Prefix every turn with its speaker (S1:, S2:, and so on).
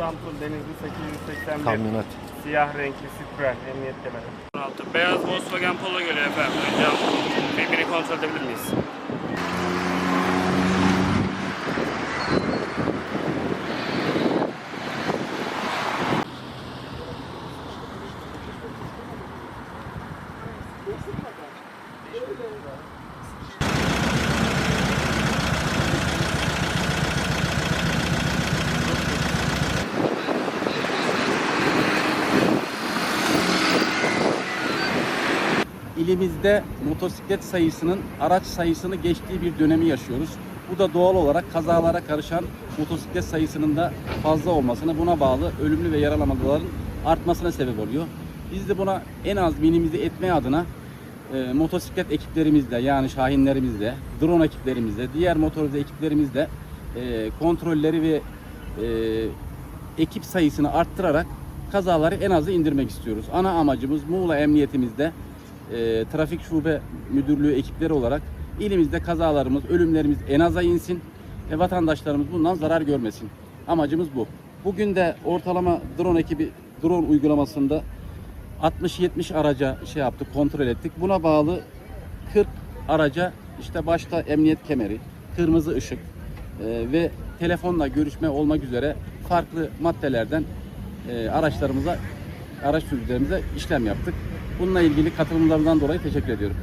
S1: Denizli 881.
S2: Kamyonet.
S1: Siyah renkli Supra emniyet kemeri.
S3: 16. Beyaz Volkswagen Polo geliyor efendim. Önce birbirini kontrol edebilir miyiz?
S4: İlimizde motosiklet sayısının araç sayısını geçtiği bir dönemi yaşıyoruz. Bu da doğal olarak kazalara karışan motosiklet sayısının da fazla olmasına buna bağlı ölümlü ve yaralanmaların artmasına sebep oluyor. Biz de buna en az minimize etme adına e, motosiklet ekiplerimizle yani şahinlerimizle, drone ekiplerimizle, diğer motorize ekiplerimizle e, kontrolleri ve e, ekip sayısını arttırarak kazaları en aza indirmek istiyoruz. Ana amacımız Muğla Emniyetimizde e, Trafik Şube Müdürlüğü ekipleri olarak ilimizde kazalarımız, ölümlerimiz en aza insin ve vatandaşlarımız bundan zarar görmesin. Amacımız bu. Bugün de ortalama drone ekibi drone uygulamasında 60-70 araca şey yaptık, kontrol ettik. Buna bağlı 40 araca işte başta emniyet kemeri, kırmızı ışık e, ve telefonla görüşme olmak üzere farklı maddelerden e, araçlarımıza, araç sürücülerimize işlem yaptık. Bununla ilgili katılımlarından dolayı teşekkür ediyorum.